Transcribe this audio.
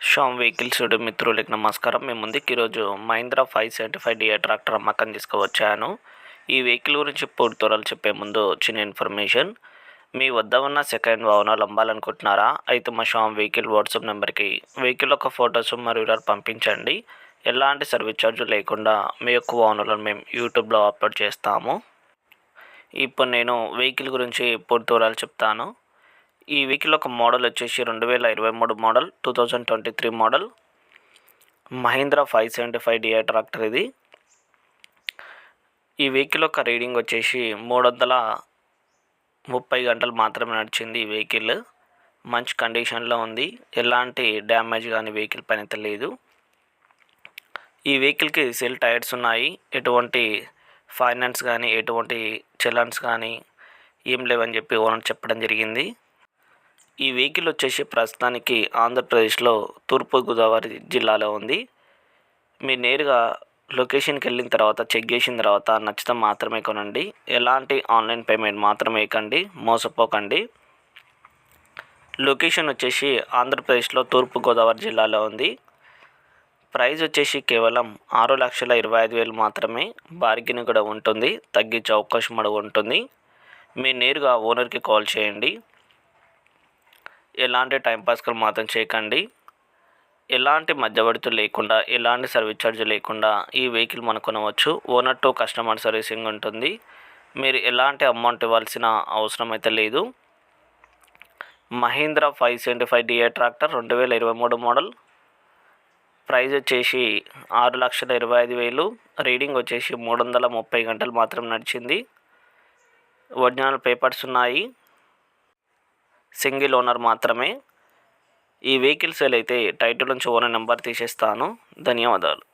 Sam vehicles మిత్రులకి నమస్కారం. మేము ముందుకు ఈరోజు Mahindra five seventy five DI tractor అమ్మకం తీసుకువచ్చాను. ఈ వెహికల్ గురించి పూర్తి త్వరలు చెప్పే ముందు చిన్న ఇన్ఫర్మేషన్. మీ వద్ద ఉన్న సెకండ్ వాహనాలు అమ్మాలనుకుంటున్నారా? అయితే మా షామ్ వెహికల్ వాట్సాప్ నెంబర్కి వెహికల్ యొక్క ఫొటోస్ మరియు వివరాలు పంపించండి. ఎలాంటి సర్వీస్ ఛార్జ్ లేకుండా మీ యొక్క వాహనాలను మేము యూట్యూబ్లో అప్లోడ్ చేస్తాము. ఇప్పుడు నేను వెహికల్ గురించి పూర్తి వివరాలు చెప్తాను. ఈ వెహికల్ ఒక మోడల్ వచ్చేసి రెండు వేల ఇరవై మూడు model two thousand twenty three model. Mahindra five seventy five DI tractor ఇది. ఈ వెహికల్ యొక్క రీడింగ్ వచ్చేసి మూడు వందల ముప్పై గంటలు మాత్రమే నడిచింది ఈ వెహికల్. మంచి కండిషన్లో ఉంది. ఎలాంటి డ్యామేజ్ కానీ వెహికల్ పైన లేదు. ఈ వెహికల్కి సెల్ టైర్స్ ఉన్నాయి. ఎటువంటి ఫైనాన్స్ కానీ ఎటువంటి చలన్స్ కానీ ఏం లేవని చెప్పి ఓనర్ చెప్పడం జరిగింది. ఈ వెహికల్ వచ్చేసి ప్రస్తుతానికి ఆంధ్రప్రదేశ్లో తూర్పుగోదావరి జిల్లాలో ఉంది. మీరు నేరుగా లొకేషన్కి వెళ్ళిన తర్వాత చెక్ చేసిన తర్వాత నచ్చితే మాత్రమే కొనండి. ఎలాంటి ఆన్లైన్ పేమెంట్ మాత్రమే వేయకండి మోసపోకండి. లొకేషన్ వచ్చేసి ఆంధ్రప్రదేశ్లో తూర్పుగోదావరి జిల్లాలో ఉంది. ప్రైస్ వచ్చేసి కేవలం ఆరు లక్షల ఇరవై ఐదు వేలు మాత్రమే. బార్గెన్ కూడా ఉంటుంది. తగ్గించే అవకాశం కూడా ఉంటుంది. మీరు నేరుగా ఓనర్కి కాల్ చేయండి. ఎలాంటి టైంపాస్కి మాత్రం చేయకండి. ఎలాంటి మధ్యవర్తులు లేకుండా ఎలాంటి సర్వీస్ ఛార్జ్ లేకుండా ఈ వెహికల్ మనం కొనవచ్చు. ఓనర్ టు కస్టమర్ సర్వీసింగ్ ఉంటుంది. మీరు ఎలాంటి అమౌంట్ ఇవ్వాల్సిన అవసరం అయితే లేదు. Mahindra five seventy five DI tractor రెండు వేల ఇరవై మూడు మోడల్ ప్రైజ్ వచ్చేసి ఆరు లక్షల ఇరవై ఐదు వేలు. రీడింగ్ వచ్చేసి మూడు వందల ముప్పై గంటలు మాత్రం నడిచింది. ఒరిజినల్ పేపర్స్ ఉన్నాయి. సింగిల్ ఓనర్ మాత్రమే. ఈ వెహికల్ సేల్ అయితే టైటిల్ నుంచి ఓనర్ నెంబర్ తీసేస్తాను. ధన్యవాదాలు.